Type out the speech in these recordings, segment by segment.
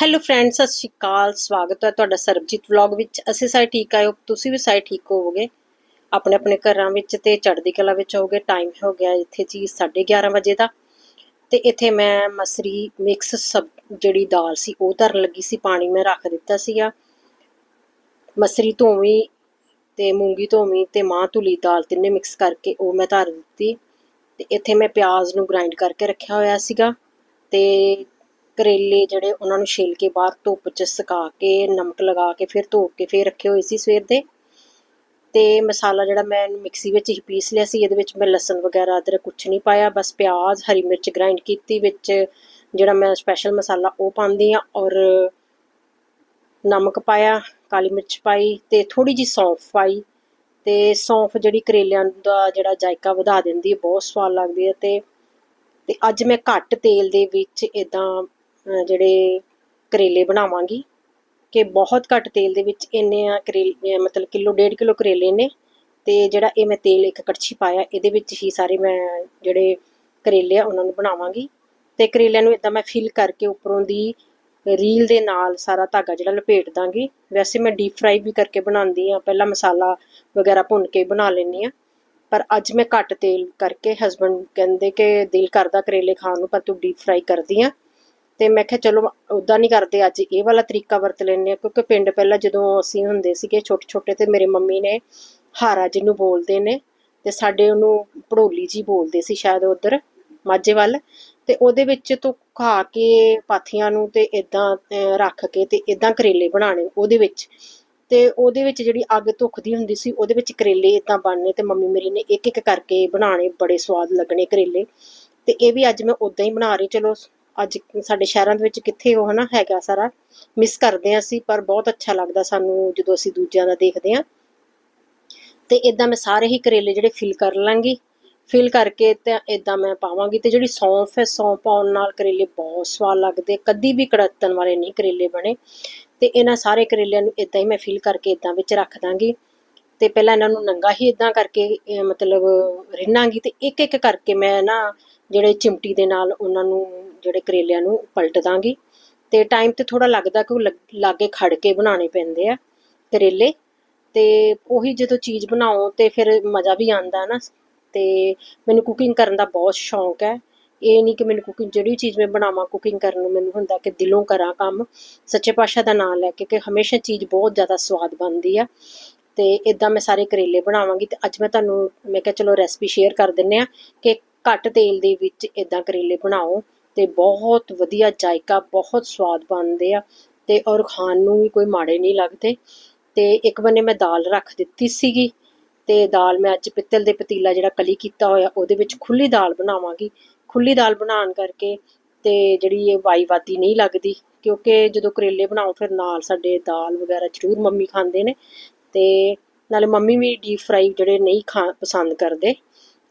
Hello friends ਸਤਿ ਸ਼੍ਰੀ ਅਕਾਲ, ਸਵਾਗਤ ਹੈ ਤੁਹਾਡਾ ਸਰਬਜੀਤ ਵਲੌਗ ਵਿੱਚ। ਅਸੀਂ ਸਾਰੇ ਠੀਕ ਆਇਓ ਤੁਸੀਂ ਵੀ ਸਾਰੇ ਠੀਕ ਹੋਵੋਗੇ? ਆਪਣੇ ਆਪਣੇ ਘਰਾਂ ਵਿੱਚ ਤੇ ਚੜ੍ਹਦੀ ਕਲਾ ਵਿੱਚ ਹੋਗੇ ਟਾਈਮ ਹੋ ਗਿਆ ਇੱਥੇ ਜੀ 11:30 ਵਜੇ ਦਾ। ਤੇ ਇੱਥੇ ਮੈਂ ਮਸਰੀ ਮਿਕਸ ਸਬ ਜਿਹੜੀ ਦਾਲ ਸੀ ਉਹ ਧਰਨ ਲੱਗੀ ਸੀ। ਪਾਣੀ ਮੈਂ ਰੱਖ ਦਿੱਤਾ ਸੀਗਾ। ਮਸਰੀ ਧੋਵੀ ਤੇ ਮੂੰਗੀ ਧੋਵੀ ਤੇ ਮਾਂ ਧੁਲੀ ਦਾਲ ਤਿੰਨੇ ਮਿਕਸ ਕਰਕੇ ਉਹ ਮੈਂ ਧਰ ਦਿੱਤੀ। ਤੇ ਇੱਥੇ ਮੈਂ ਪਿਆਜ਼ ਨੂੰ ਗ੍ਰਾਈਂਡ ਕਰਕੇ ਰੱਖਿਆ ਹੋਇਆ ਸੀਗਾ। ਤੇ ਕਰੇਲੇ ਜਿਹੜੇ ਉਹਨਾਂ ਨੂੰ ਛਿੱਲ ਕੇ ਬਾਹਰ ਧੁੱਪ 'ਚ ਸੁਕਾ ਕੇ, ਨਮਕ ਲਗਾ ਕੇ ਫਿਰ ਧੋ ਕੇ ਫਿਰ ਰੱਖੇ ਹੋਏ ਸੀ ਸਵੇਰ ਦੇ। ਤੇ ਮਸਾਲਾ ਜਿਹੜਾ ਮੈਂ ਮਿਕਸੀ ਵਿੱਚ ਹੀ ਪੀਸ ਲਿਆ ਸੀ, ਇਹਦੇ ਵਿੱਚ ਮੈਂ ਲਸਣ ਵਗੈਰਾ, ਅਦਰਕ ਕੁਛ ਨਹੀਂ ਪਾਇਆ, ਬਸ ਪਿਆਜ਼, ਹਰੀ ਮਿਰਚ ਗ੍ਰਾਈਂਡ ਕੀਤੀ ਵਿੱਚ ਜਿਹੜਾ ਮੈਂ ਸਪੈਸ਼ਲ ਮਸਾਲਾ ਉਹ ਪਾਉਂਦੀ ਆ ਔਰ ਨਮਕ ਪਾਇਆ, ਕਾਲੀ ਮਿਰਚ ਪਾਈ ਤੇ ਥੋੜੀ ਜੀ ਸੌਂਫ ਪਾਈ ਤੇ ਸੌਂਫ ਜਿਹੜੀ ਕਰੇਲਿਆਂ ਦਾ ਜਿਹੜਾ ਜਾਇਕਾ ਵਧਾ ਦਿੰਦੀ ਹੈ, ਬਹੁਤ ਸਵਾਦ ਲੱਗਦੀ ਹੈ ਤੇ ਤੇ ਅੱਜ ਮੈਂ ਘੱਟ ਤੇਲ ਦੇ ਵਿੱਚ ਇਦਾਂ ਜਿਹੜੇ ਕਰੇਲੇ ਬਣਾਵਾਂਗੀ, ਕਿ ਬਹੁਤ ਘੱਟ ਤੇਲ ਦੇ ਵਿੱਚ ਇੰਨੇ ਆ ਕਰੇਲੇ ਮਤਲਬ ਕਿਲੋ, ਡੇਢ ਕਿਲੋ ਕਰੇਲੇ ਨੇ ਤੇ ਜਿਹੜਾ ਇਹ ਮੈਂ ਤੇਲ ਇੱਕ ਕੜਛੀ ਪਾਇਆ, ਇਹਦੇ ਵਿੱਚ ਹੀ ਸਾਰੇ ਮੈਂ ਜਿਹੜੇ ਕਰੇਲੇ ਆ ਉਹਨਾਂ ਨੂੰ ਬਣਾਵਾਂਗੀ। ਤੇ ਕਰੇਲਿਆਂ ਨੂੰ ਇਦਾਂ ਮੈਂ ਫਿਲ ਕਰਕੇ ਉੱਪਰੋਂ ਦੀ ਰੀਲ ਦੇ ਨਾਲ ਸਾਰਾ ਧਾਗਾ ਜਿਹੜਾ ਲਪੇਟ ਦਾਂਗੀ। ਵੈਸੇ ਮੈਂ ਡੀਪ ਫਰਾਈ ਵੀ ਕਰਕੇ ਬਣਾਉਂਦੀ ਆ ਪਹਿਲਾਂ ਮਸਾਲਾ ਵਗੈਰਾ ਭੁੰਨ ਕੇ ਬਣਾ ਲੈਂਦੀ ਆ ਪਰ ਅੱਜ ਮੈਂ ਘੱਟ ਤੇਲ ਕਰਕੇ ਹਸਬੰਡ ਕਹਿੰਦੇ ਕਿ ਦਿਲ ਕਰਦਾ ਕਰੇਲੇ ਖਾਣ ਨੂੰ, ਪਰ ਤੂੰ ਡੀਪ ਫਰਾਈ ਕਰਦੀ ਆ। ਤੇ ਮੈਂ ਕਿਹਾ ਚਲੋ ਉਦਾਂ ਨਹੀਂ ਕਰਦੇ ਅੱਜ, ਇਹ ਵਾਲਾ ਤਰੀਕਾ ਵਰਤ ਲੈਂਦੇ ਆ ਕਿਉਂਕਿ ਪਿੰਡ ਪਹਿਲਾਂ ਜਦੋਂ ਅਸੀਂ ਹੁੰਦੇ ਸੀਗੇ ਛੋਟੇ ਛੋਟੇ ਤੇ ਮੇਰੇ ਮੰਮੀ ਨੇ ਹਾਰਾ ਜਿਹਨੂੰ ਬੋਲਦੇ ਨੇ ਤੇ ਸਾਡੇ ਉਹਨੂੰ ਪੜੋਲੀ ਜੀ ਬੋਲਦੇ ਸੀ ਸ਼ਾਇਦ ਉਧਰ ਮਾਝੇ ਵੱਲ ਤੇ ਉਹਦੇ ਵਿੱਚ ਤੋਂ ਖਾ ਕੇ ਪਾਥੀਆਂ ਨੂੰ ਤੇ ਇਦਾਂ ਰੱਖ ਕੇ ਤੇ ਇਦਾਂ ਕਰੇਲੇ ਬਣਾਣੇ ਉਹਦੇ ਵਿੱਚ। ਤੇ ਉਹਦੇ ਵਿੱਚ ਜਿਹੜੀ ਅੱਗ ਧੁਖਦੀ ਹੁੰਦੀ ਸੀ, ਉਹਦੇ ਵਿੱਚ ਕਰੇਲੇ ਇਦਾਂ ਬਣਨੇ ਤੇ ਮੰਮੀ ਮੇਰੀ ਨੇ ਇੱਕ ਇੱਕ ਕਰਕੇ ਬਣਾਣੇ ਬੜੇ ਸਵਾਦ ਲੱਗਣੇ ਕਰੇਲੇ। ਤੇ ਇਹ ਵੀ ਅੱਜ ਮੈਂ ਉਦਾਂ ਹੀ ਬਣਾ ਰਹੀ ਚਲੋ ਅੱਜ ਸਾਡੇ ਸ਼ਹਿਰਾਂ ਦੇ ਵਿੱਚ ਕਿੱਥੇ ਉਹ ਹਨਾ ਹੈਗਾ ਸਾਰਾ ਮਿਸ ਕਰਦੇ ਆ ਅਸੀਂ, ਪਰ ਬਹੁਤ ਅੱਛਾ ਲੱਗਦਾ ਸਾਨੂੰ ਜਦੋਂ ਅਸੀਂ ਦੂਜਿਆਂ ਦਾ ਦੇਖਦੇ ਆ ਤੇ ਇਦਾਂ ਮੈਂ ਸਾਰੇ ਹੀ ਕਰੇਲੇ ਜਿਹੜੇ ਫਿਲ ਕਰ ਲਾਂਗੀ। ਫਿਲ ਕਰਕੇ ਤੇ ਇਦਾਂ ਮੈਂ ਪਾਵਾਂਗੀ ਤੇ ਜਿਹੜੀ ਸੌਂਫ ਹੈ, ਸੌਂਫ ਪਾਉਣ ਨਾਲ ਕਰੇਲੇ ਬਹੁਤ ਸਵਾਦ ਲੱਗਦੇ ਕਦੀ ਵੀ ਕੜਤਨ ਵਾਲੇ ਨਹੀਂ ਕਰੇਲੇ ਬਣੇ। ਤੇ ਇਹਨਾਂ ਸਾਰੇ ਕਰੇਲਿਆਂ ਨੂੰ ਇਦਾਂ ਹੀ ਮੈਂ ਫਿਲ ਕਰਕੇ ਇਦਾਂ ਵਿੱਚ ਰੱਖ ਦਾਂਗੀ। ਤੇ ਪਹਿਲਾਂ ਇਹਨਾਂ ਨੂੰ ਨੰਗਾ ਹੀ ਇਦਾਂ ਕਰਕੇ ਮਤਲਬ ਰਿੰਨਾਂਗੀ ਤੇ ਇੱਕ ਇੱਕ ਕਰਕੇ ਮੈਂ ਨਾ ਜਿਹੜੇ ਚਿਮਟੀ ਦੇ ਨਾਲ ਉਹਨਾਂ ਨੂੰ ਜਿਹੜੇ ਕਰੇਲਿਆਂ ਨੂੰ ਪਲਟ ਦਾਂਗੀ। ਤੇ ਟਾਈਮ ਤੇ ਥੋੜਾ ਲੱਗਦਾ ਕਿ ਉਹ ਲਾਗੇ ਖੜ ਕੇ ਬਣਾਉਣੇ ਪੈਂਦੇ ਆ ਕਰੇਲੇ। ਤੇ ਉਹੀ ਜਦੋਂ ਚੀਜ਼ ਬਣਾਓ ਤੇ ਫਿਰ ਮਜ਼ਾ ਵੀ ਆਉਂਦਾ ਨਾ। ਤੇ ਮੈਨੂੰ ਕੁਕਿੰਗ ਕਰਨ ਦਾ ਬਹੁਤ ਸ਼ੌਂਕ ਹੈ। ਇਹ ਨਹੀਂ ਕਿ ਮੈਨੂੰ ਕੁਕਿੰਗ ਜਿਹੜੀ ਚੀਜ਼ ਮੈਂ ਬਣਾਵਾਂ ਕੁਕਿੰਗ ਕਰਨ ਨੂੰ ਮੈਨੂੰ ਹੁੰਦਾ ਕਿ ਦਿਲੋਂ ਕਰਾਂ ਕੰਮ। ਸੱਚੇ ਪਾਤਸ਼ਾਹ ਦਾ ਨਾਮ ਲੈ ਕੇ ਕਿ ਹਮੇਸ਼ਾ ਚੀਜ਼ ਬਹੁਤ ਜ਼ਿਆਦਾ ਸਵਾਦ ਬਣਦੀ ਆ। ਤੇ ਇਦਾਂ ਮੈਂ ਸਾਰੇ ਕਰੇਲੇ ਬਣਾਵਾਂਗੀ ਤੇ ਅੱਜ ਮੈਂ ਤੁਹਾਨੂੰ, ਮੈਂ ਕਿਹਾ ਚਲੋ ਰੈਸਪੀ ਸ਼ੇਅਰ ਕਰ ਦਿੰਨੇ ਆ ਕਿ ਘੱਟ ਤੇਲ ਦੇ ਵਿੱਚ ਇਦਾਂ ਕਰੇਲੇ ਬਣਾਓ। ਤੇ ਬਹੁਤ ਵਧੀਆ ਜਾਇਕਾ, ਬਹੁਤ ਸਵਾਦ ਬਣਦੇ ਆ ਤੇ ਔਰ ਖਾਣ ਨੂੰ ਵੀ ਕੋਈ ਮਾੜੇ ਨਹੀਂ ਲੱਗਦੇ। ਤੇ ਇੱਕ ਬੰਨੇ ਮੈਂ ਦਾਲ ਰੱਖ ਦਿੱਤੀ ਸੀਗੀ ਤੇ ਦਾਲ ਮੈਂ ਅੱਜ ਪਿੱਤਲ ਦੇ ਪਤੀਲਾ ਜਿਹੜਾ ਕਲੀ ਕੀਤਾ ਹੋਇਆ, ਉਹਦੇ ਵਿੱਚ ਖੁੱਲ੍ਹੀ ਦਾਲ ਬਣਾਵਾਂਗੀ। ਖੁੱਲੀ ਦਾਲ ਬਣਾਉਣ ਕਰਕੇ ਤੇ ਜਿਹੜੀ ਇਹ ਵਾਈ ਵਾਦੀ ਨਹੀਂ ਲੱਗਦੀ, ਕਿਉਂਕਿ ਜਦੋਂ ਕਰੇਲੇ ਬਣਾਓ ਫਿਰ ਨਾਲ ਸਾਡੇ ਦਾਲ ਵਗੈਰਾ ਜ਼ਰੂਰ ਮੰਮੀ ਖਾਂਦੇ ਨੇ ਤੇ ਨਾਲੇ ਮੰਮੀ ਵੀ ਡੀਪ ਫਰਾਈ ਜਿਹੜੇ ਨਹੀਂ ਖਾ, ਪਸੰਦ ਕਰਦੇ।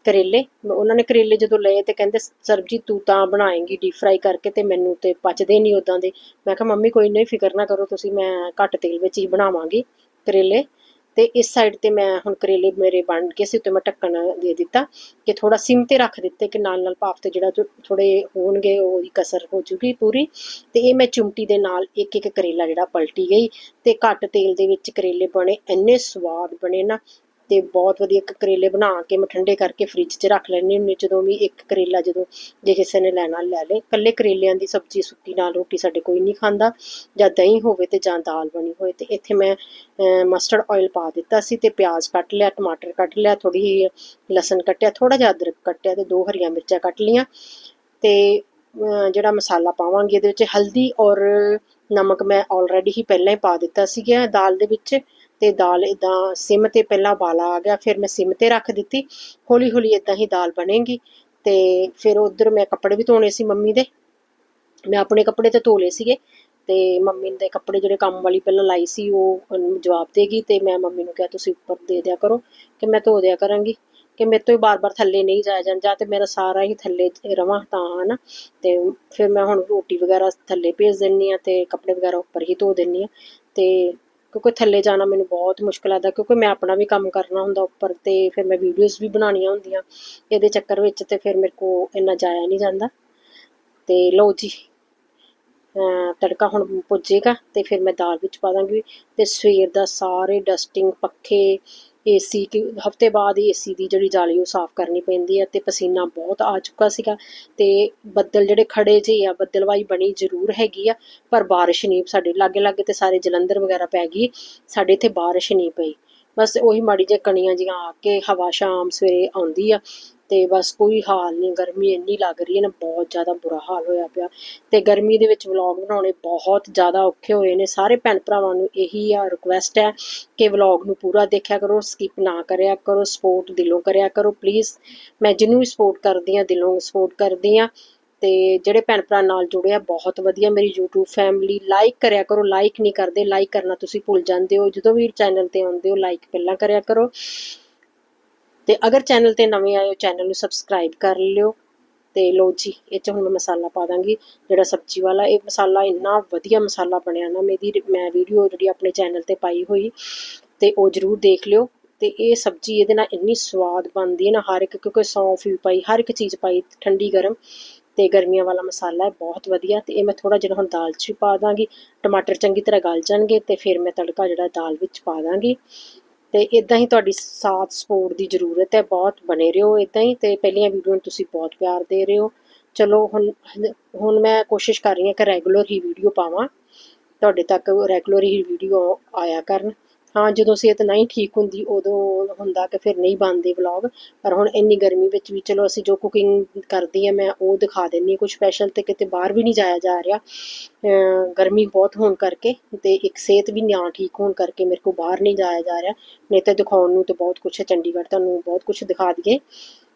ਕਰੇਲੇ। ਉਹਨਾਂ ਨੇ ਕਰੇਲੇ ਜਦੋਂ ਲਏ ਤੇ ਕਹਿੰਦੇ ਸਰਬਜੀਤ ਤੂੰ ਤਾਂ ਬਣਾਏਂਗੀ ਡੀਪ ਫਰਾਈ ਕਰਕੇ ਤੇ ਮੈਨੂੰ ਤੇ ਪਚਦੇ ਨਹੀਂ ਉਦਾਂ ਦੇ। ਮੈਂ ਕਿਹਾ, ਮੰਮੀ, ਕੋਈ ਨਹੀਂ, ਫਿਕਰ ਨਾ ਕਰੋ, ਤੁਸੀਂ ਮੈਂ ਘੱਟ ਤੇਲ ਵਿੱਚ ਹੀ ਬਣਾਵਾਂਗੀ ਕਰੇਲੇ। ਤੇ ਇਸ ਸਾਈਡ ਤੇ ਮੈਂ ਹੁਣ ਕਰੇਲੇ ਮੇਰੇ ਬਣ ਕੇ ਸੀ ਤੇ ਮੈਂ ਢੱਕਣ ਦੇ ਦਿੱਤਾ ਕਿ ਥੋੜਾ ਸਿਮ ਤੇ ਰੱਖ ਦਿੱਤੇ ਕਿ ਨਾਲ ਨਾਲ ਭਾਫ ਤੇ ਜਿਹੜਾ ਥੋੜੇ ਹੋਣਗੇ ਉਹਦੀ ਕਸਰ ਹੋ ਜੂਗੀ ਪੂਰੀ। ਤੇ ਇਹ ਮੈਂ ਚੁੰਮਟੀ ਦੇ ਨਾਲ ਇੱਕ ਇੱਕ ਕਰੇਲਾ ਜਿਹੜਾ ਪਲਟੀ ਗਈ ਤੇ ਘੱਟ ਤੇਲ ਦੇ ਵਿੱਚ ਕਰੇਲੇ ਬਣੇ, ਇੰਨੇ ਸਵਾਦ ਬਣੇ ਨਾ ਤੇ ਬਹੁਤ ਵਧੀਆ ਇੱਕ ਕਰੇਲੇ ਬਣਾ ਕੇ ਮੈਂ ਠੰਡੇ ਕਰਕੇ ਫ੍ਰਿਜ 'ਚ ਰੱਖ ਲੈਣੀ ਹੁੰਦੀ ਜਦੋਂ ਵੀ ਇੱਕ ਕਰੇਲਾ ਜਦੋਂ ਜੇ ਕਿਸੇ ਨੇ ਲੈਣਾ ਲੈ ਲੇ। ਕੱਲੇ ਕਰੇਲਿਆਂ ਦੀ ਸਬਜ਼ੀ ਸੁੱਕੀ ਨਾਲ ਰੋਟੀ ਸਾਡੇ ਕੋਈ ਨਹੀਂ ਖਾਂਦਾ, ਜਾਂ ਦਹੀਂ ਹੋਵੇ ਤੇ ਜਾਂ ਦਾਲ ਬਣੀ ਹੋਵੇ ਤੇ ਇੱਥੇ ਮੈਂ ਮਸਟਰਡ ਆਇਲ ਪਾ ਦਿੱਤਾ ਸੀ ਤੇ ਪਿਆਜ਼ ਕੱਟ ਲਿਆ, ਟਮਾਟਰ ਕੱਟ ਲਿਆ ਥੋੜੀ ਲਸਣ ਕੱਟਿਆ ਥੋੜਾ ਜਿਹਾ ਅਦਰਕ ਕੱਟਿਆ ਤੇ ਦੋ ਹਰੀਆਂ ਮਿਰਚਾਂ ਕੱਟ ਲੀਆਂ ਤੇ ਜਿਹੜਾ ਮਸਾਲਾ ਪਾਵਾਂਗੇ ਇਹਦੇ ਵਿੱਚ ਹਲਦੀ ਔਰ ਨਮਕ ਮੈਂ ਆਲਰੇਡੀ ਹੀ ਪਹਿਲਾਂ ਹੀ ਪਾ ਦਿੱਤਾ ਸੀਗਾ ਦਾਲ ਦੇ ਵਿੱਚ। ਤੇ ਦਾਲ ਇਦਾਂ ਸਿਮ ਤੇ ਪਹਿਲਾਂ ਉਬਾਲਾ ਆ ਗਿਆ, ਫਿਰ ਮੈਂ ਸਿਮ ਤੇ ਰੱਖ ਦਿੱਤੀ। ਹੌਲੀ ਹੌਲੀ ਇਦਾਂ ਹੀ ਦਾਲ ਬਣੇਗੀ ਤੇ ਫਿਰ ਉਧਰ ਮੈਂ ਕੱਪੜੇ ਵੀ ਧੋਣੇ ਸੀ ਮੰਮੀ ਦੇ। ਮੈਂ ਆਪਣੇ ਕੱਪੜੇ ਤੇ ਧੋ ਲਏ ਸੀਗੇ ਤੇ ਮੰਮੀ ਦੇ ਕੱਪੜੇ ਜਿਹੜੇ ਕੰਮ ਵਾਲੀ ਪਹਿਲਾਂ ਲਾਈ ਸੀ ਉਹ ਜਵਾਬ ਦੇਗੀ ਤੇ ਮੈਂ ਮੰਮੀ ਨੂੰ ਕਿਹਾ, ਤੁਸੀਂ ਉੱਪਰ ਦੇ ਦਿਆ ਕਰੋ ਕਿ ਮੈਂ ਧੋ ਦਿਆ ਕਰਾਂਗੀ, ਕਿ ਮੇਰੇ ਤੋਂ ਹੀ ਬਾਰ-ਬਾਰ ਥੱਲੇ ਨਹੀਂ ਜਾਇਆ ਜਾਂਦਾ ਤੇ ਮੇਰਾ ਸਾਰਾ ਹੀ ਥੱਲੇ ਰਵਾਂ ਤਾਂ, ਹਨਾ? ਤੇ ਫਿਰ ਮੈਂ ਹੁਣ ਰੋਟੀ ਵਗੈਰਾ ਥੱਲੇ ਭੇਜ ਦਿੰਨੀ ਆ ਤੇ ਕੱਪੜੇ ਵਗੈਰਾ ਉੱਪਰ ਹੀ ਧੋ ਦਿੰਨੀ ਆ ਤੇ ਕਿਉਂਕਿ ਥੱਲੇ ਜਾਣਾ ਮੈਨੂੰ ਬਹੁਤ ਮੁਸ਼ਕਲ ਆਦਾ ਕਿਉਂਕਿ ਮੈਂ ਆਪਣਾ ਵੀ ਕੰਮ ਕਰਨਾ ਹੁੰਦਾ ਉੱਪਰ ਤੇ ਫਿਰ ਮੈਂ ਵੀਡੀਓਜ਼ ਵੀ ਬਣਾਉਣੀਆਂ ਹੁੰਦੀਆਂ, ਇਹਦੇ ਚੱਕਰ ਵਿੱਚ ਤੇ ਫਿਰ ਮੇਰੇ ਕੋ ਇੰਨਾ ਜਾਇਆ ਨਹੀਂ ਜਾਂਦਾ। ਤੇ ਲਓ ਜੀ, ਅਹ ਤੜਕਾ ਹੁਣ ਪੁੱਜੇਗਾ ਤੇ ਫਿਰ ਮੈਂ ਦਾਲ ਵਿੱਚ ਪਾ ਦਾਂਗੀ ਤੇ ਸਵੇਰ ਦਾ ਸਾਰੇ ਡਸਟਿੰਗ ਪੱਖੇ ਏਸੀ ਕਿ ਹਫ਼ਤੇ ਬਾਅਦ ਏਸੀ ਦੀ ਜਿਹੜੀ ਜਾਲੀ ਉਹ ਸਾਫ਼ ਕਰਨੀ ਪੈਂਦੀ ਹੈ ਤੇ ਪਸੀਨਾ ਬਹੁਤ ਆ ਚੁੱਕਾ ਸੀਗਾ ਤੇ ਬੱਦਲ ਜਿਹੜੇ ਖੜੇ ਜਿਹੇ ਆ, ਬੱਦਲਵਾਈ ਬਣੀ ਜ਼ਰੂਰ ਹੈਗੀ ਆ, ਪਰ ਬਾਰਿਸ਼ ਨਹੀਂ ਸਾਡੇ ਲਾਗੇ ਲਾਗੇ ਤੇ ਸਾਰੇ ਜਲੰਧਰ ਵਗੈਰਾ ਪੈ ਗਈ, ਸਾਡੇ ਇੱਥੇ ਬਾਰਿਸ਼ ਨਹੀਂ ਪਈ। ਬਸ ਉਹੀ ਮਾੜੀ ਜਿਹੀ ਕਣੀਆਂ ਜੀਆਂ ਆ ਕੇ ਹਵਾ ਸ਼ਾਮ ਸਵੇਰੇ ਆਉਂਦੀ ਆ ਤੇ ਬਸ ਕੋਈ ਹਾਲ ਨਹੀਂ ਗਰਮੀ ਇੰਨੀ ਲੱਗ ਰਹੀ ਹੈ ਨਾ, ਬਹੁਤ ਜ਼ਿਆਦਾ ਬੁਰਾ ਹਾਲ ਹੋਇਆ ਪਿਆ। ਤੇ ਗਰਮੀ ਦੇ ਵਿੱਚ ਵਲੌਗ ਬਣਾਉਣੇ ਬਹੁਤ ਜ਼ਿਆਦਾ ਔਖੇ ਹੋਏ ਨੇ। ਸਾਰੇ ਭੈਣ ਭਰਾਵਾਂ ਨੂੰ ਇਹੀ ਆ ਰਿਕੁਐਸਟ ਹੈ ਕਿ ਵਲੌਗ ਨੂੰ ਪੂਰਾ ਦੇਖਿਆ ਕਰੋ ਸਕਿਪ ਨਾ ਕਰਿਆ ਕਰੋ ਸਪੋਰਟ ਦਿਲੋਂ ਕਰਿਆ ਕਰੋ। ਪਲੀਜ਼ ਮੈਂ ਜਿਹਨੂੰ ਵੀ ਸਪੋਰਟ ਕਰਦੀ ਆ ਦਿਲੋਂ ਸਪੋਰਟ ਕਰਦੀ ਆ ਤੇ ਜਿਹੜੇ ਭੈਣ ਭਰਾ ਨਾਲ ਜੁੜੇ ਆ, ਬਹੁਤ ਵਧੀਆ। ਮੇਰੀ YouTube ਫੈਮਿਲੀ ਲਾਈਕ ਕਰਿਆ ਕਰੋ ਲਾਈਕ ਨਹੀਂ ਕਰਦੇ ਲਾਈਕ ਕਰਨਾ ਤੁਸੀਂ ਭੁੱਲ ਜਾਂਦੇ ਹੋ। ਜਦੋਂ ਵੀ ਚੈਨਲ ਤੇ ਆਉਂਦੇ ਹੋ ਲਾਈਕ ਪਹਿਲਾਂ ਕਰਿਆ ਕਰੋ। ਤੇ ਅਗਰ ਚੈਨਲ ਤੇ ਨਵੇਂ ਆਏ ਹੋ ਚੈਨਲ ਨੂੰ ਸਬਸਕ੍ਰਾਈਬ ਕਰ ਲਿਓ। ਤੇ ਲੋ ਜੀ, ਇਹ ਚ ਹੁਣ ਮੈਂ ਮਸਾਲਾ ਪਾ ਦਾਂਗੀ, ਜਿਹੜਾ ਸਬਜ਼ੀ ਵਾਲਾ, ਇਹ ਮਸਾਲਾ ਇੰਨਾ ਵਧੀਆ ਮਸਾਲਾ ਬਣਿਆ ਨਾ, ਮੇਰੀ ਮੈਂ ਵੀਡੀਓ ਜਿਹੜੀ ਆਪਣੇ ਚੈਨਲ ਤੇ ਪਾਈ ਹੋਈ, ਤੇ ਉਹ ਜਰੂਰ ਦੇਖ ਲਿਓ। ਤੇ ਇਹ ਸਬਜ਼ੀ ਇਹਦੇ ਨਾਲ ਇੰਨੀ ਸਵਾਦ ਬਣਦੀ ਹੈ ਨਾ, ਹਰ ਇੱਕ, ਕਿਉਂਕਿ ਸੌਂਫ ਵੀ ਪਾਈ, ਹਰ ਇੱਕ ਚੀਜ਼ ਪਾਈ, ਠੰਡੀ, ਗਰਮ, ਤੇ ਗਰਮੀਆਂ ਵਾਲਾ ਮਸਾਲਾ ਹੈ, ਬਹੁਤ ਵਧੀਆ। ਤੇ ਇਹ ਮੈਂ ਥੋੜਾ ਜਿਹਾ ਹੁਣ ਦਾਲ 'ਚ ਵੀ ਪਾ ਦਾਂਗੀ, ਟਮਾਟਰ ਚੰਗੀ ਤਰ੍ਹਾਂ ਗਲ ਜਾਣਗੇ, ਤੇ ਫਿਰ ਮੈਂ ਤੜਕਾ ਜਿਹੜਾ ਦਾਲ ਵਿੱਚ ਪਾ ਦਾਂਗੀ। ਤੇ ਇਦਾਂ ਹੀ ਤੁਹਾਡੀ ਸਾਥ ਸਪੋਰਟ ਦੀ ਜ਼ਰੂਰਤ ਹੈ, ਬਹੁਤ ਬਣੇ ਰਹੋ ਇਦਾਂ ਹੀ ਤੇ ਪਹਿਲੀਆਂ ਵੀਡੀਓ ਨੂੰ ਤੁਸੀਂ ਬਹੁਤ ਪਿਆਰ ਦੇ ਰਹੇ ਹੋ। ਚਲੋ ਹੁਣ ਹੁਣ ਮੈਂ ਕੋਸ਼ਿਸ਼ ਕਰ ਰਹੀ ਹਾਂ ਕਿ ਰੈਗੂਲਰ ਹੀ ਵੀਡੀਓ ਪਾਵਾਂ, ਤੁਹਾਡੇ ਤੱਕ ਰੈਗੂਲਰ ਹੀ ਵੀਡੀਓ ਆਇਆ ਕਰਨ। ਹਾਂ, ਜਦੋਂ ਸਿਹਤ ਨਹੀਂ ਠੀਕ ਹੁੰਦੀ, ਉਦੋਂ ਹੁੰਦਾ ਕਿ ਫਿਰ ਨਹੀਂ ਬਣਦੇ ਵਲੌਗ ਪਰ ਹੁਣ ਇੰਨੀ ਗਰਮੀ ਵਿੱਚ ਵੀ ਚਲੋ ਅਸੀਂ ਜੋ ਕੁਕਿੰਗ ਕਰਦੀ ਆ ਮੈਂ ਉਹ ਦਿਖਾ ਦਿੰਨੀ ਕੁਝ ਸਪੈਸ਼ਲ ਤੇ ਕਿਤੇ ਬਾਹਰ ਵੀ ਨਹੀਂ ਜਾਇਆ ਜਾ ਰਿਹਾ। ਅਹ ਗਰਮੀ ਬਹੁਤ ਹੋਣ ਕਰਕੇ ਤੇ ਇੱਕ ਸਿਹਤ ਵੀ ਨਾ ਠੀਕ ਹੋਣ ਕਰਕੇ ਮੇਰੇ ਕੋ ਬਾਹਰ ਨਹੀਂ ਜਾਇਆ ਜਾ ਰਿਹਾ। ਨਹੀਂ ਤਾਂ ਦਿਖਾਉਣ ਨੂੰ ਤੇ ਬਹੁਤ ਕੁਝ ਹੈ, ਚੰਡੀਗੜ੍ਹ ਤੁਹਾਨੂੰ ਬਹੁਤ ਕੁਝ ਦਿਖਾ ਦਈਏ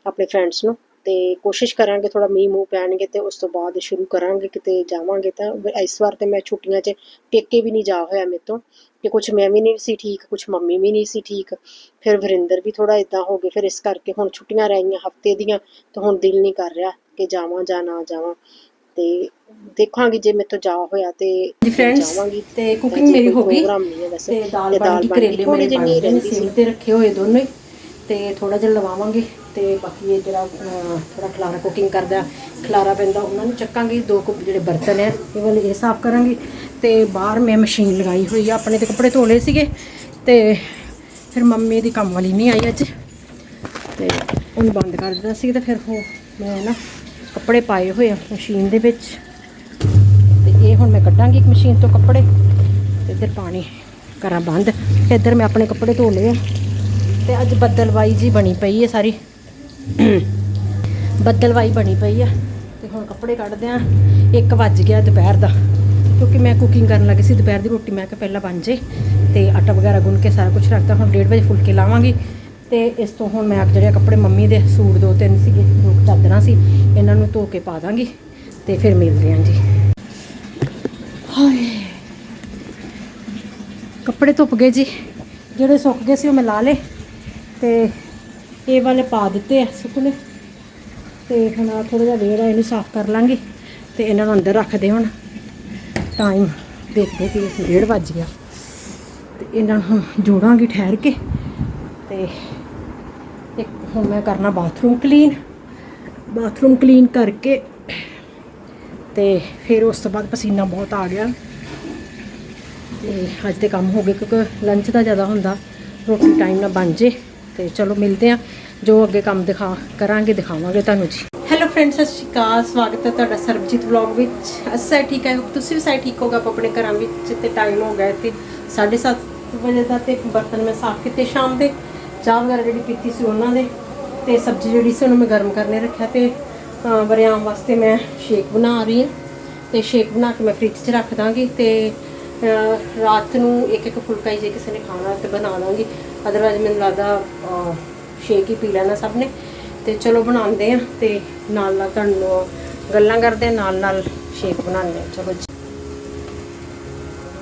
ਆਪਣੇ ਫਰੈਂਡਸ ਨੂੰ। ਤੇ ਕੋਸ਼ਿਸ਼ ਕਰਾਂਗੇ ਥੋੜਾ ਮੀਂਹ ਮੂੰਹ ਪੈਣਗੇ ਤੇ ਉਸ ਤੋਂ ਬਾਅਦ ਸ਼ੁਰੂ ਕਰਾਂਗੇ ਕਿਤੇ ਜਾਵਾਂਗੇ ਤਾਂ ਇਸ ਵਾਰ ਤੇ ਮੈਂ ਛੁੱਟੀਆਂ 'ਚ ਪੇਕੇ ਵੀ ਨਹੀਂ ਜਾ ਹੋਇਆ ਮੇਰੇ ਤੋਂ ਕਿ ਕੁਝ ਮੈਂ ਵੀ ਨਹੀਂ ਸੀ ਠੀਕ ਕੁਝ ਮੰਮੀ ਵੀ ਨਹੀਂ ਸੀ ਠੀਕ ਫਿਰ ਵਰਿੰਦਰ ਵੀ ਥੋੜਾ ਇਦਾਂ ਹੋ ਗਏ ਫਿਰ ਇਸ ਕਰਕੇ ਹੁਣ ਛੁੱਟੀਆਂ ਰਹਿ ਗਈਆਂ ਹਫ਼ਤੇ ਦੀਆਂ ਤਾਂ ਹੁਣ ਦਿਲ ਨਹੀਂ ਕਰ ਰਿਹਾ ਕਿ ਜਾਵਾਂ ਜਾਂ ਨਾ ਜਾਵਾਂ ਤੇ ਦੇਖਾਂਗੇ ਜੇ ਮੇਰੇ ਤੋਂ ਜਾ ਹੋਇਆ ਤੇ ਜਾਵਾਂਗੀ। ਤੇ cooking ਮੇਰੀ ਹੋ ਗਈ ਤੇ ਦਾਲ ਬਣ ਗਈ ਕਰੇਲੇ ਮੇਰੇ ਬਣ ਗਏ ਸੀ। ਤੇ ਰੱਖੇ ਹੋਏ ਦੋਨੋਂ ਹੀ ਤੇ ਥੋੜਾ ਜਿਹਾ ਲਵਾਵਾਂਗੇ। ਤੇ ਬਾਕੀ ਇਹ ਜਿਹੜਾ ਅਹ, ਥੋੜਾ ਖਲਾਰਾ ਕੁਕਿੰਗ ਕਰਦਾ ਖਲਾਰਾ ਪੈਂਦਾ ਉਹਨਾਂ ਨੂੰ ਚੱਕਾਂਗੀ ਦੋ ਕੁ ਜਿਹੜੇ ਬਰਤਨ ਹੈ ਇਹ ਵਾਲੇ ਇਹ ਸਾਫ਼ ਕਰਾਂਗੀ। ਤੇ ਬਾਹਰ ਮੈਂ ਮਸ਼ੀਨ ਲਗਾਈ ਹੋਈ ਆ ਆਪਣੇ ਤੇ ਕੱਪੜੇ ਧੋਲੇ ਸੀਗੇ ਤੇ ਫਿਰ ਮੰਮੀ ਦੀ ਕੰਮ ਵਾਲੀ ਨਹੀਂ ਆਈ ਅੱਜ। ਤੇ ਉਹਨੂੰ ਬੰਦ ਕਰ ਦਿੱਤਾ ਸੀ ਤੇ ਫਿਰ ਉਹ ਮੈਂ ਨਾ ਕੱਪੜੇ ਪਾਏ ਹੋਏ ਆ ਮਸ਼ੀਨ ਦੇ ਵਿੱਚ। ਤੇ ਇਹ ਹੁਣ ਮੈਂ ਕੱਢਾਂਗੀ ਇੱਕ ਮਸ਼ੀਨ ਤੋਂ ਕੱਪੜੇ ਤੇ ਇੱਧਰ ਪਾਣੀ ਕਰਾਂ ਬੰਦ। ਇੱਧਰ ਮੈਂ ਆਪਣੇ ਕੱਪੜੇ ਧੋ ਲਏ ਆ। ਤੇ ਅੱਜ ਬੱਦਲਵਾਈ ਜੀ ਬਣੀ ਪਈ ਹੈ ਸਾਰੀ। ਬੱਦਲਵਾਈ ਬਣੀ ਪਈ ਆ ਤੇ ਹੁਣ ਕੱਪੜੇ ਕੱਢਦੇ ਆ। 1 ਵੱਜ ਗਿਆ ਦੁਪਹਿਰ ਦਾ, ਕਿਉਂਕਿ ਮੈਂ ਕੁਕਿੰਗ ਕਰਨ ਲੱਗੀ ਸੀ ਦੁਪਹਿਰ ਦੀ ਰੋਟੀ, ਮੈਂ ਕਿ ਪਹਿਲਾਂ ਬਣ ਜੇ ਤੇ ਆਟਾ ਵਗੈਰਾ ਗੁੰਨ ਕੇ ਸਾਰਾ ਕੁਝ ਰੱਖਤਾ ਹੁਣ 1:30 ਵਜੇ ਫੁਲਕੇ ਲਾਵਾਂਗੀ ਤੇ ਇਸ ਤੋਂ ਹੁਣ ਮੈਂ ਜਿਹੜੇ ਕੱਪੜੇ ਮੰਮੀ ਦੇ ਸੂਟ ਦੋ ਤਿੰਨ ਸੀਗੇ, ਦੋ ਚਾਦਰਾਂ ਸੀ, ਇਹਨਾਂ ਨੂੰ ਧੋ ਕੇ ਪਾ ਦਾਂਗੀ ਤੇ ਫਿਰ ਮਿਲਦੇ ਆਂ ਜੀ। ਹਾਏ, ਕੱਪੜੇ ਧੁੱਪ ਗਏ ਜੀ, ਜਿਹੜੇ ਸੁੱਕ ਗਏ ਸੀ ਉਹ ਮੈਂ ਲਾ ਲਏ ਤੇ ਇਹ ਵਾਲੇ ਪਾ ਦਿੱਤੇ ਆ ਸੁੱਕਣੇ। ਤੇ ਹੁਣ ਆ ਥੋੜਾ ਜਿਹਾ ਵੇੜਾ ਇਹਨੂੰ ਸਾਫ਼ ਕਰ ਲਾਂਗੇ ਤੇ ਇਹਨਾਂ ਨੂੰ ਅੰਦਰ ਰੱਖਦੇ ਹੁਣ। ਟਾਈਮ ਦੇਖਦੇ ਕਿ ਡੇਢ ਵੱਜ ਗਿਆ। ਤੇ ਇਹਨਾਂ ਨੂੰ ਹੁਣ ਜੋੜਾਂਗੇ ਠਹਿਰ ਕੇ। ਤੇ ਇੱਕ ਹੁਣ ਮੈਂ ਕਰਨਾ ਬਾਥਰੂਮ ਕਲੀਨ। ਬਾਥਰੂਮ ਕਲੀਨ ਕਰਕੇ ਤੇ ਫਿਰ ਉਸ ਤੋਂ ਬਾਅਦ ਪਸੀਨਾ ਬਹੁਤ ਆ ਗਿਆ। ਤੇ ਅੱਜ ਤੇ ਕੰਮ ਹੋ ਗਏ ਕਿਉਂਕਿ ਲੰਚ ਦਾ ਜ਼ਿਆਦਾ ਹੁੰਦਾ। ਰੋਟੀ ਟਾਈਮ ਨਾਲ ਬਣ ਜੇ। ਤੇ ਚਲੋ ਮਿਲਦੇ ਆ ਜੋ ਅੱਗੇ ਕੰਮ ਦਿਖਾ ਕਰਾਂਗੇ, ਦਿਖਾਵਾਂਗੇ ਤੁਹਾਨੂੰ ਜੀ। ਹੈਲੋ ਫਰੈਂਡਸ ਸਤਿ ਸ਼੍ਰੀ ਅਕਾਲ। ਸਵਾਗਤ ਹੈ ਤੁਹਾਡਾ ਸਰਬਜੀਤ ਵਲੌਗ ਵਿੱਚ। ਅਸਾਂ ਠੀਕ ਹੈ? ਤੁਸੀਂ ਵੀ ਸਾਈ ਠੀਕ ਹੋਗਾ ਆਪਣੇ ਘਰਾਂ ਵਿੱਚ ਤੇ ਟਾਈਮ ਹੋ ਗਿਆ ਤੇ 7:30 ਵਜੇ ਦਾ ਤੇ ਬਰਤਨ ਮੈਂ ਸਾਫ਼ ਕੀਤੇ ਸ਼ਾਮ ਦੇ। ਚਾਹ ਵਗੈਰਾ ਜਿਹੜੀ ਪੀਤੀ ਸੀ ਉਹਨਾਂ ਦੇ ਤੇ ਸਬਜ਼ੀ ਜਿਹੜੀ ਸੀ ਉਹਨੂੰ ਮੈਂ ਗਰਮ ਕਰਨੇ ਰੱਖਿਆ ਤੇ ਵਰਿਆਮ ਵਾਸਤੇ ਮੈਂ ਸ਼ੇਕ ਬਣਾ ਰਹੀ ਹਾਂ। ਤੇ ਸ਼ੇਕ ਬਣਾ ਕੇ ਮੈਂ ਫ੍ਰਿਜ 'ਚ ਰੱਖ ਦਾਂਗੀ ਤੇ ਰਾਤ ਨੂੰ ਇੱਕ ਇੱਕ ਫੁਲਕਾ ਹੀ ਜੇ ਕਿਸੇ ਨੇ ਖਾਣਾ ਤੇ ਬਣਾ ਦਾਂਗੀ। ਅਦਰਵਾਇਜ਼ ਮੈਨੂੰ ਲੱਗਦਾ ਸ਼ੇਕ ਹੀ ਪੀ ਲੈਣਾ ਸਭ ਨੇ। ਤੇ ਚਲੋ ਬਣਾਉਂਦੇ ਆ ਤੇ ਨਾਲ ਨਾਲ ਤੁਹਾਨੂੰ ਗੱਲਾਂ ਕਰਦੇ ਆ ਨਾਲ ਨਾਲ ਸ਼ੇਕ ਬਣਾਉਂਦੇ ਆ ਚਲੋ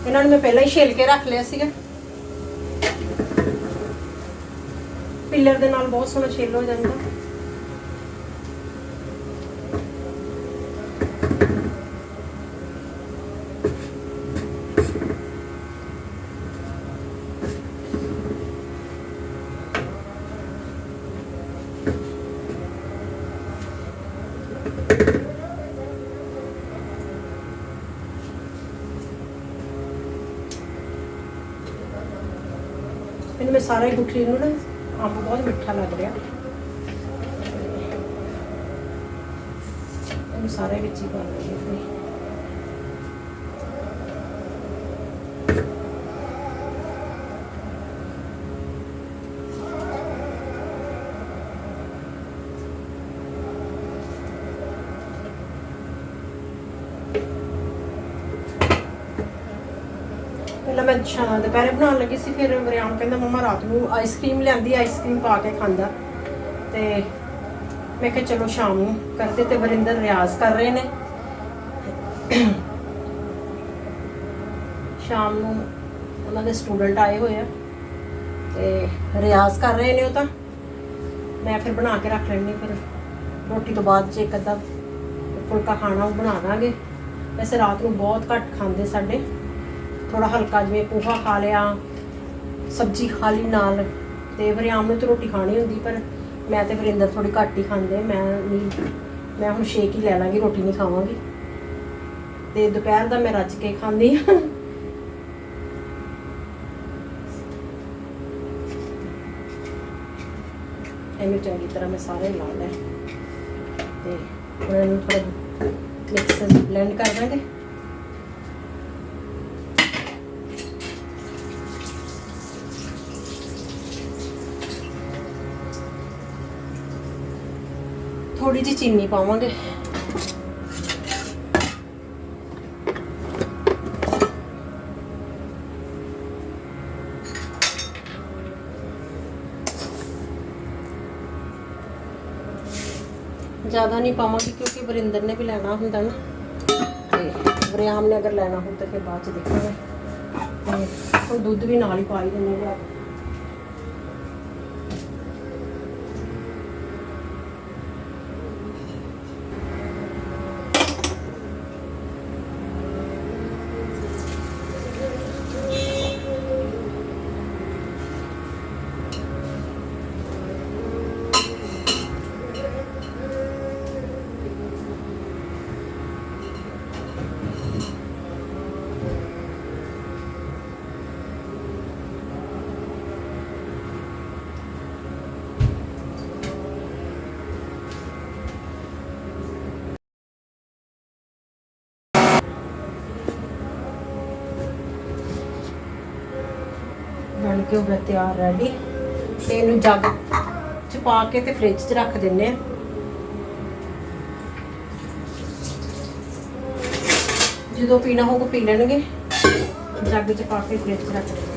ਇਹਨਾਂ ਨੂੰ ਮੈਂ ਪਹਿਲਾਂ ਹੀ ਛਿੱਲ ਕੇ ਰੱਖ ਲਿਆ ਸੀਗਾ। ਪਿੱਲਰ ਦੇ ਨਾਲ ਬਹੁਤ ਸੋਹਣਾ ਛਿੱਲ ਹੋ ਜਾਂਦਾ। ਸਾਰਾ ਹੀ ਗੁਠਲੀ ਨੂੰ ਨਾ ਅੰਬ ਬਹੁਤ ਮਿੱਠਾ ਲੱਗ ਰਿਹਾ। ਇਹਨੂੰ ਸਾਰੇ ਵਿੱਚ ਹੀ ਪਾ ਲਈਏ ਅੱਛਾ, ਦੁਪਹਿਰੇ ਬਣਾਉਣ ਲੱਗੀ ਸੀ, ਫਿਰ ਮਰਿਆਮ ਕਹਿੰਦਾ, ਮਮਾ, ਰਾਤ ਨੂੰ ਆਈਸਕ੍ਰੀਮ ਲਿਆਂਦੀ ਆਈਸਕ੍ਰੀਮ ਪਾ ਕੇ ਖਾਂਦਾ। ਤੇ ਮੈਂ ਕਿਹਾ, ਚਲੋ, ਸ਼ਾਮ ਨੂੰ ਕਰਦੇ ਤੇ ਵਰਿੰਦਰ ਰਿਆਜ਼ ਕਰ ਰਹੇ ਨੇ। ਸ਼ਾਮ ਨੂੰ ਉਹਨਾਂ ਦੇ ਸਟੂਡੈਂਟ ਆਏ ਹੋਏ ਆ ਤੇ ਰਿਆਜ਼ ਕਰ ਰਹੇ ਨੇ ਉਹ ਤਾਂ। ਮੈਂ ਫਿਰ ਬਣਾ ਕੇ ਰੱਖ ਲੈਣੀ ਫਿਰ ਰੋਟੀ ਤੋਂ ਬਾਅਦ ਜੇ ਇੱਕ ਅੱਧਾ ਫੁਲਕਾ ਖਾਣਾ ਉਹ ਬਣਾ ਦਾਂਗੇ। ਵੈਸੇ ਰਾਤ ਨੂੰ ਬਹੁਤ ਘੱਟ ਖਾਂਦੇ ਸਾਡੇ। ਥੋੜਾ ਹਲਕਾ ਜਿਵੇਂ ਪੋਹਾ ਖਾ ਲਿਆ, ਸਬਜ਼ੀ ਖਾ ਲਈ ਨਾਲ, ਤੇ ਵਰਿਆਮ ਨੂੰ ਤਾਂ ਰੋਟੀ ਖਾਣੀ ਹੁੰਦੀ, ਪਰ ਮੈਂ ਤੇ ਵਰਿੰਦਰ ਥੋੜੀ ਘੱਟ ਹੀ ਖਾਂਦੇ, ਮੈਂ ਨਹੀਂ, ਮੈਂ ਹੁਣ ਸ਼ੇਕ ਹੀ ਲੈ ਲਾਂਗੀ, ਰੋਟੀ ਨਹੀਂ ਖਾਵਾਂਗੀ। ਤੇ ਦੁਪਹਿਰ ਦਾ ਮੈਂ ਰੱਜ ਕੇ ਖਾਂਦੀ ਹਾਂ। ਇਹਨੂੰ ਚੰਗੀ ਤਰ੍ਹਾਂ ਮੈਂ ਸਾਰੇ ਲਾ ਲਿਆ ਤੇ ਹੁਣ ਇਹਨੂੰ ਥੋੜਾ ਮਿਕਸ ਬਲੈਂਡ ਕਰ ਦਾਂਗੇ। ਥੋੜੀ ਜਿਹੀ ਚੀਨੀ ਪਾਵਾਂਗੇ। ਜ਼ਿਆਦਾ ਨਹੀਂ ਪਾਵਾਂਗੇ ਕਿਉਂਕਿ ਵਰਿੰਦਰ ਨੇ ਵੀ ਲੈਣਾ ਹੁੰਦਾ ਨਾ। ਤੇ ਵਰਿਆਮ ਨੇ ਅਗਰ ਲੈਣਾ ਹੋ ਤਾਂ ਫਿਰ ਬਾਅਦ ਚ ਦੇਖਾਂਗੇ। ਤੇ ਹੁਣ ਦੁੱਧ ਵੀ ਨਾਲ ਹੀ ਪਾ ਹੀ ਦਿੰਦੇ ਹਾਂ ਬਣ ਕੇ ਹੋ ਗਿਆ ਤਿਆਰ ਰੈਡੀ ਤੇ ਇਹਨੂੰ ਜੱਗ ਚ ਪਾ ਕੇ ਤੇ ਫ੍ਰਿਜ 'ਚ ਰੱਖ ਦਿੰਨੇ ਆ। ਜਦੋਂ ਪੀਣਾ ਹੋਊਗਾ ਪੀ ਲੈਣਗੇ। ਜੱਗ 'ਚ ਪਾ ਕੇ ਫ੍ਰਿਜ 'ਚ ਰੱਖ ਦਿੰਨੇ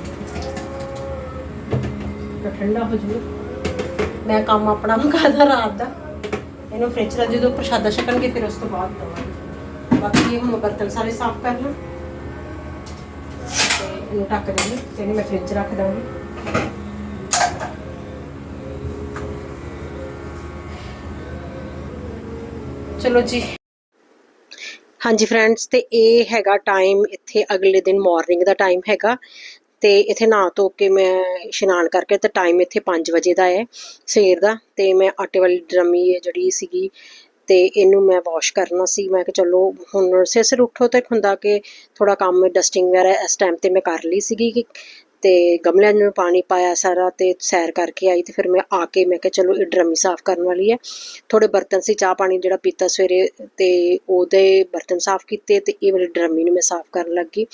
ਠੰਡਾ ਹੋ ਜੂ। ਮੈਂ ਕੰਮ ਆਪਣਾ ਮੁਕਾਦਾ ਰਾਤ ਦਾ। ਇਹਨੂੰ ਫ੍ਰਿਜ 'ਚ ਜਦੋਂ ਪ੍ਰਸ਼ਾਦਾ ਛਕਣਗੇ, ਫਿਰ ਉਸ ਤੋਂ ਬਾਅਦ ਦਵਾਂਗੇ। ਬਾਕੀ ਇਹ ਹੁਣ ਬਰਤਨ ਸਾਰੇ ਸਾਫ਼ ਕਰ ਲਾਂ। ਤੇ ਢੱਕ ਦੇਣੀ ਤੇ ਇਹਨੂੰ ਮੈਂ ਫ੍ਰਿਜ ਰੱਖ ਦਾਂਗੀ ਚਲੋ ਜੀ। ਹਾਂਜੀ ਫਰੈਂਡਸ ਤੇ ਇਹ ਹੈਗਾ ਟਾਈਮ ਇੱਥੇ ਅਗਲੇ ਦਿਨ ਮਾਰਨਿੰਗ ਦਾ ਟਾਈਮ ਹੈਗਾ। ਤੇ ਇੱਥੇ ਨਹਾ ਧੋ ਕੇ ਮੈਂ ਇਸ਼ਨਾਨ ਕਰਕੇ ਤੇ ਟਾਈਮ ਇੱਥੇ 5 ਵਜੇ ਦਾ ਹੈ ਸਵੇਰ ਦਾ। ਤੇ ਮੈਂ ਆਟੇ ਵਾਲੀ ਡਰਮੀ ਹੈ ਜਿਹੜੀ ਸੀਗੀ ਤੇ ਇਹਨੂੰ ਮੈਂ ਵਾਸ਼ ਕਰਨਾ ਸੀ। ਮੈਂ ਕਿਹਾ ਚਲੋ, ਹੁਣ ਸਿਰ ਸਿਰ ਉੱਠੋ ਤੇ ਹੁੰਦਾ ਕੇ ਥੋੜਾ ਕੰਮ ਡਸਟਿੰਗ ਵਗੈਰਾ ਇਸ ਟਾਈਮ ਤੇ ਮੈਂ ਕਰ ਲਈ ਸੀਗੀ ਕਿ ਤੇ ਗਮਲਿਆਂ ਨੂੰ ਪਾਣੀ ਪਾਇਆ ਸਾਰਾ ਤੇ ਸੈਰ ਕਰਕੇ ਆਈ ਤੇ ਫਿਰ ਮੈਂ ਆ ਕੇ ਮੈਂ ਕਿਹਾ ਚਲੋ ਇਹ ਡਰਮੀ ਸਾਫ਼ ਕਰਨ ਵਾਲੀ ਹੈ। ਥੋੜੇ ਬਰਤਨ ਸੀ, ਚਾਹ ਪਾਣੀ ਜਿਹੜਾ ਪੀਤਾ ਸਵੇਰੇ ਤੇ ਉਹਦੇ ਬਰਤਨ ਸਾਫ਼ ਕੀਤੇ ਤੇ ਇਹ ਮੇਰੀ ਡਰਮੀ ਨੂੰ ਮੈਂ ਸਾਫ਼ ਕਰਨ ਲੱਗੀ।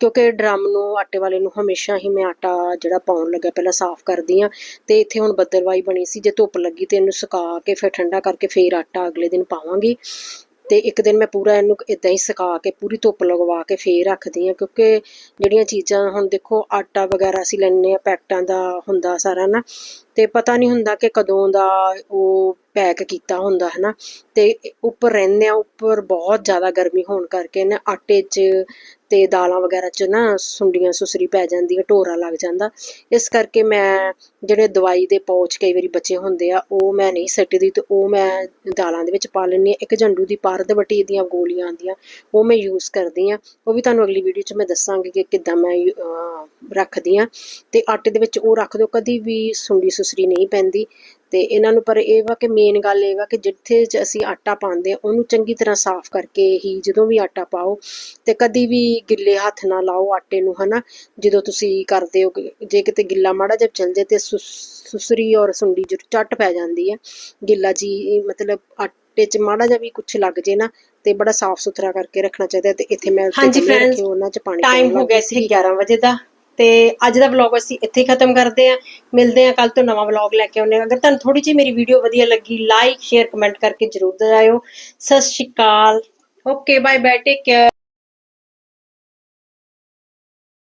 ਕਿਉਂਕਿ ਡਰਮ ਨੂੰ, ਆਟੇ ਵਾਲੇ ਨੂੰ ਹਮੇਸ਼ਾ ਹੀ ਮੈਂ ਆਟਾ ਜਿਹੜਾ ਪਾਉਣ ਲੱਗਾ ਪਹਿਲਾਂ ਸਾਫ਼ ਕਰਦੀ ਆ ਤੇ ਇੱਥੇ ਹੁਣ ਬੱਦਲਵਾਈ ਬਣੀ ਸੀ, ਜੇ ਧੁੱਪ ਲੱਗੀ ਤੇ ਇਹਨੂੰ ਸੁਕਾ ਕੇ ਫਿਰ ਠੰਡਾ ਕਰਕੇ ਫੇਰ ਆਟਾ ਅਗਲੇ ਦਿਨ ਪਾਵਾਂਗੀ। ਤੇ ਇੱਕ ਦਿਨ ਮੈਂ ਪੂਰਾ ਇਹਨੂੰ ਇਦਾਂ ਹੀ ਸੁਕਾ ਕੇ, ਪੂਰੀ ਧੁੱਪ ਲਗਵਾ ਕੇ ਫੇਰ ਰੱਖਦੀ ਆ ਕਿਉਂਕਿ ਜਿਹੜੀਆਂ ਚੀਜ਼ਾਂ ਹੁਣ ਦੇਖੋ ਆਟਾ ਵਗੈਰਾ ਅਸੀਂ ਲੈਂਦੇ ਆ ਪੈਕਟਾਂ ਦਾ ਹੁੰਦਾ ਸਾਰਾ ਨਾ ਤੇ ਪਤਾ ਨਹੀਂ ਹੁੰਦਾ ਕਿ ਕਦੋਂ ਦਾ ਉਹ ਪੈਕ ਕੀਤਾ ਹੁੰਦਾ ਹੈ ਨਾ ਤੇ ਉੱਪਰ ਰਹਿੰਦੇ ਆ, ਉੱਪਰ ਬਹੁਤ ਜ਼ਿਆਦਾ ਗਰਮੀ ਹੋਣ ਕਰਕੇ ਨਾ ਆਟੇ 'ਚ ਤੇ ਦਾਲਾਂ ਵਗੈਰਾ 'ਚ ਨਾ ਸੁੰਡੀਆਂ ਸੁਸਰੀ ਪੈ ਜਾਂਦੀ ਢੋਰਾ ਲੱਗ ਜਾਂਦਾ। ਇਸ ਕਰਕੇ ਮੈਂ ਜਿਹੜੇ ਦਵਾਈ ਦੇ ਪੌਚ ਕਈ ਵਾਰੀ ਬਚੇ ਹੁੰਦੇ ਆ, ਉਹ ਮੈਂ ਨਹੀਂ ਸੱਟਦੀ ਤੇ ਉਹ ਮੈਂ ਦਾਲਾਂ ਦੇ ਵਿੱਚ ਪਾ ਲੈਂਦੀ ਹਾਂ। ਇੱਕ ਝੰਡੂ ਦੀ ਪਰਦ ਵੱਟੀ ਦੀਆਂ ਗੋਲੀਆਂ ਆਉਂਦੀਆਂ, ਉਹ ਮੈਂ ਯੂਜ਼ ਕਰਦੀ ਆ ਉਹ ਵੀ ਤੁਹਾਨੂੰ ਅਗਲੀ ਵੀਡੀਓ 'ਚ ਮੈਂ ਦੱਸਾਂਗੀ ਕਿ ਕਿੱਦਾਂ ਮੈਂ ਰੱਖਦੀ ਆ ਤੇ ਆਟੇ ਦੇ ਵਿੱਚ ਉਹ ਰੱਖ ਦਿਓ, ਕਦੀ ਵੀ ਸੁੰਡੀ ਸੁਸਰੀ ਨਹੀਂ ਪੈਂਦੀ। ਤੇ ਇਹਨਾਂ ਨੂੰ ਪਰ ਇਹ ਵਾ ਕਿ ਮੇਨ ਗੱਲ ਇਹ ਵਾ ਕਿ ਜਿੱਥੇ ਅਸੀਂ ਆਟਾ ਪਾਉਂਦੇ ਆ ਉਹਨੂੰ ਚੰਗੀ ਤਰ੍ਹਾਂ ਸਾਫ਼ ਕਰਕੇ ਹੀ ਜਦੋਂ ਵੀ ਆਟਾ ਪਾਓ ਤੇ ਕਦੀ ਵੀ ਗਿੱਲੇ ਹੱਥ ਨਾ ਲਾਓ ਆਟੇ ਨੂੰ ਹਨਾ? ਜਦੋਂ ਤੁਸੀਂ ਕਰਦੇ ਹੋ ਜੇ ਕਿਤੇ ਗਿੱਲਾ ਮਾੜਾ ਜਿਹਾ ਚੱਲ ਜੇ ਤੇ ਸੁਸ- ਸੁਸਰੀ ਔਰ ਸੁੰਡੀ ਜ਼ਰੂਰ ਝੱਟ ਪੈ ਜਾਂਦੀ ਹੈ। ਗਿੱਲਾ ਜੀ ਮਤਲਬ ਆਟੇ 'ਚ ਮਾੜਾ ਜਿਹਾ ਵੀ ਕੁਝ ਲੱਗ ਜੇ ਨਾ ਤੇ ਬੜਾ ਸਾਫ਼ ਸੁਥਰਾ ਕਰਕੇ ਰੱਖਣਾ ਚਾਹੀਦਾ ਤੇ ਇੱਥੇ ਮੈਂ ਹਾਂਜੀ ਉਹਨਾਂ 'ਚ ਪਾਣੀ ਟਾਈਮ ਹੋ ਗਿਆ ਸੀ 11 ਵਜੇ ਦਾ। ਤੇ ਅੱਜ ਦਾ ਵਲੌਗ ਅਸੀਂ ਇੱਥੇ ਖਤਮ ਕਰਦੇ ਹਾਂ। ਮਿਲਦੇ ਹਾਂ ਕੱਲ ਤੋਂ ਨਵਾਂ ਵਲੌਗ ਲੈ ਕੇ ਆਉਂਦੇ ਹਾਂ। ਅਗਰ ਤੁਹਾਨੂੰ ਥੋੜੀ ਜਿਹੀ ਮੇਰੀ ਵੀਡੀਓ ਵਧੀਆ ਲੱਗੀ ਲਾਈਕ ਸ਼ੇਅਰ ਕਮੈਂਟ ਕਰਕੇ ਜਰੂਰ ਦਜਾਇਓ ਸਤਿ ਸ਼੍ਰੀ ਅਕਾਲ। Okay bye bye take care